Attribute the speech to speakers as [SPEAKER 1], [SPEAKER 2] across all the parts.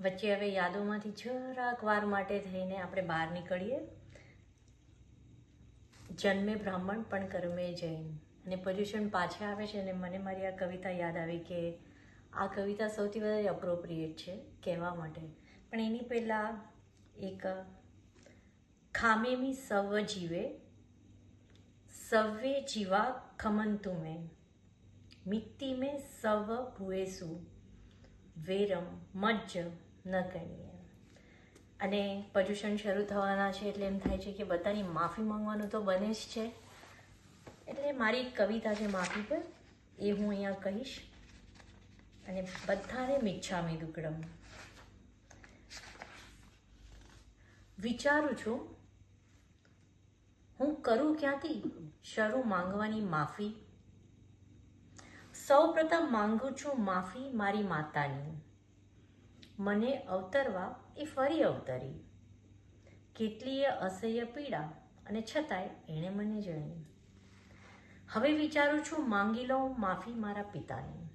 [SPEAKER 1] વચ્ચે હવે યાદોમાંથી જરાક વાર માટે થઈને આપણે બહાર નીકળીએ. જન્મે બ્રાહ્મણ પણ કર્મે જૈન. અને પર્યુષણ પાછા આવે છે અને મને મારી આ કવિતા યાદ આવી કે આ કવિતા સૌથી વધારે અપ્રોપ્રિએટ છે કહેવા માટે. પણ એની પહેલાં એક ખામેમી સવ જીવે સવે જીવા ખમંતુ મેં. મિત્તિ મેં સવ ભુએસુ. વેરમ મજ્જ ન કરીએ અને પર્યુષણ શરૂ થવાના છે એટલે એમ થાય છે કે બધાની માફી માંગવાનું તો બને જ છે. એટલે મારી કવિતા છે માફી પર, એ હું અહીંયા કહીશ. અને બધાને મિચ્છામી દુકડમ. વિચારું છું, હું કરું ક્યાંથી? શરૂ માંગવાની માફી. સૌ પ્રથમ માંગુ છું માફી મારી માતાની. મને અવતરવા એ ફરી અવતરી. કેટલીય અસહ્ય પીડા અને છતાંય એણે મને જણી હવે વિચારું છું, માંગી લઉં માફી મારા પિતાની.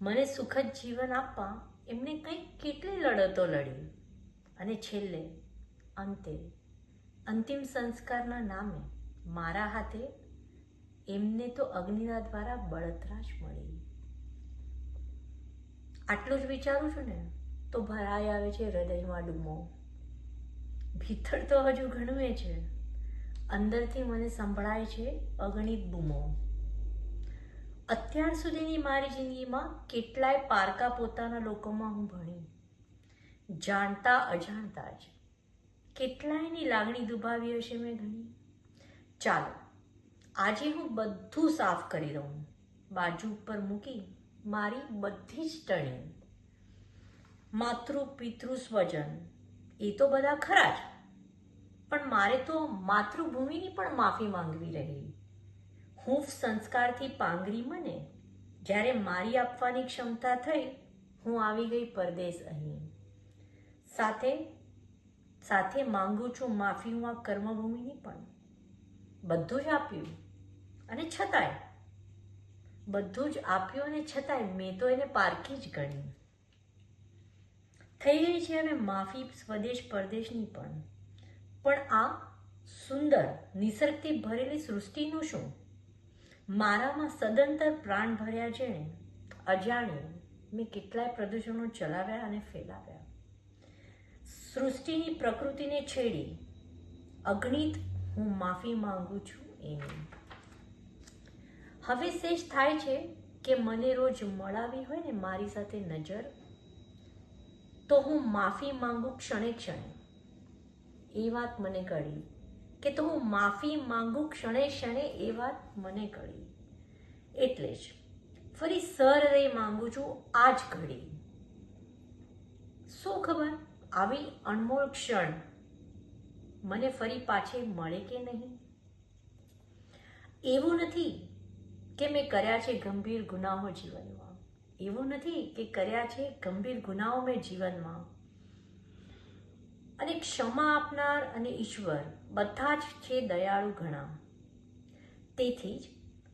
[SPEAKER 1] મને સુખદ જીવન આપવા એમને કંઈક કેટલી લડતો લડી. અને છેલ્લે, અંતે, અંતિમ સંસ્કારના નામે મારા હાથે એમને તો અગ્નિના દ્વારા બળતરા જ મળી. આટલું જ વિચારું છું ને? તો ભરાઈ આવે છે હૃદયમાં ડૂમો ભીતર તો હજુ ઘણું છે. અંદરથી મને સંભળાય છે અગણિત બૂમો. અત્યાર સુધીની મારી જિંદગીમાં કેટલાય પારકા પોતાના લોકોમાં હું ભણી. જાણતા અજાણતા જ. કેટલાયની લાગણી દુભાવી હશે મેં ઘણી. ચાલો, આજે હું બધું સાફ કરી દઉં બાજુ ઉપર મૂકી મારી બધી જ ટણી. માતૃ પિતૃ સ્વજન એ તો બધા ખરા જ. પણ મારે તો માતૃભૂમિની પણ માફી માંગવી રહી. હૂંફ સંસ્કારથી પાંગરી મને. જ્યારે મારી આપવાની ક્ષમતા થઈ, હું આવી ગઈ પરદેશ અહીં. સાથે સાથે માંગુ છું માફી હું આ કર્મભૂમિની પણ. બધું જ આપ્યું અને છતાંય. બધું જ આપ્યું અને છતાંય મેં તો એને પારકી જ ગણી. થઈ ગઈ છે અને માફી સ્વદેશ પરદેશની પણ. પણ આ સુંદર, નિસર્ગથી ભરેલી સૃષ્ટિનું શું? મારામાં સદંતર પ્રાણ ભર્યા જેણે, અજાણ્યું, મેં કેટલાય પ્રદૂષણો ચલાવ્યા અને ફેલાવ્યા. સૃષ્ટિની પ્રકૃતિને છેડી, અગણિત હું માફી માંગુ છું એની. હવે શેષ થાય છે કે મને રોજ મળાવી હોય ને મારી સાથે નજર તો હું માફી માંગુ ક્ષણે ક્ષણે. એ વાત મને કળી કે તો હું માફી માંગુ ક્ષણે ક્ષણે એ વાત મને કળી. એટલે જ ફરી સર રે માંગુ છું આ જ ઘડી. શું ખબર? આવી અણમોલ ક્ષણ મને ફરી પાછી મળે કે નહીં? એવું નથી કે મેં કર્યા છે ગંભીર ગુનાહો જીવનમાં. એવું નથી કે કર્યા છે ગંભીર ગુનાઓ મેં જીવનમાં. અને ક્ષમા આપનાર અને ઈશ્વર બધા જ છે દયાળુ ઘણા. તેથી જ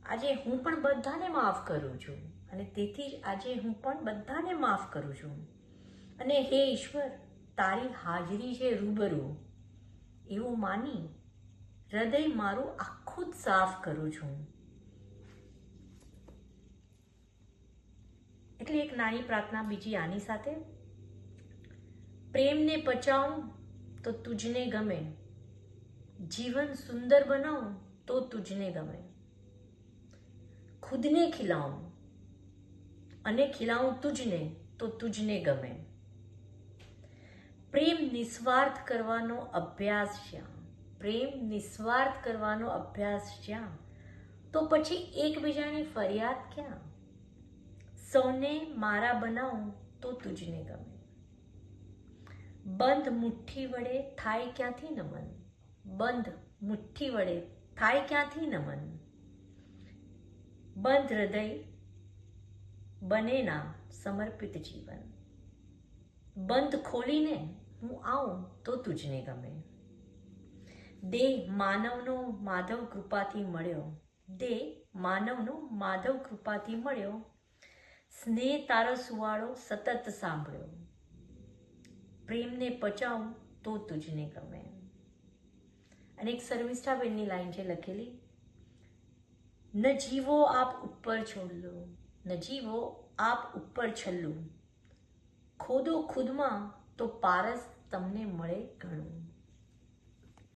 [SPEAKER 1] આજે હું પણ બધાને માફ કરું છું અને તેથી જ આજે હું પણ બધાને માફ કરું છું. અને હે ઈશ્વર, તારી હાજરી છે રૂબરૂ. એવું માની હૃદય મારું આખું જ સાફ કરું છું. એટલે એક નાની પ્રાર્થના બીજી આની સાથે. પ્રેમને પચાવું તો તુજને ગમે. જીવન સુંદર બનાવું તો તુજને ગમે. ખુદને ખીલાવું અને ખીલાવું તુજને તો તુજને ગમે. પ્રેમ નિસ્વાર્થ કરવાનો અભ્યાસ જ્યાં પ્રેમ નિસ્વાર્થ કરવાનો અભ્યાસ જ્યાં તો પછી એકબીજાની ફરિયાદ ક્યાં? સૌને મારા બનાવું તો તુજને ગમે. બંધ મુઠ્ઠી વડે થાય ક્યાંથી નમન બંધ મુઠ્ઠી વડે થાય ક્યાંથી નમન બંધ હૃદય બને ના સમર્પિત જીવન. બંધ ખોલીને હું આવું તો તુજને ગમે. દેહ માનવનો માધવ કૃપાથી મળ્યો. દેહ માનવનો માધવ કૃપાથી મળ્યો. સ્નેહ તારો સુવાળો સતત સાંભળ્યો પ્રેમને પચાવું તો તુજને ગમે. અને એક શર્મિષ્ઠાબેનની લાઈન છે લખેલી, ન જીવો આપ ઉપર છોડલો ન જીવો આપ ઉપર છલ્લું. ખોદો ખુદમાં તો પારસ તમને મળે ઘણું.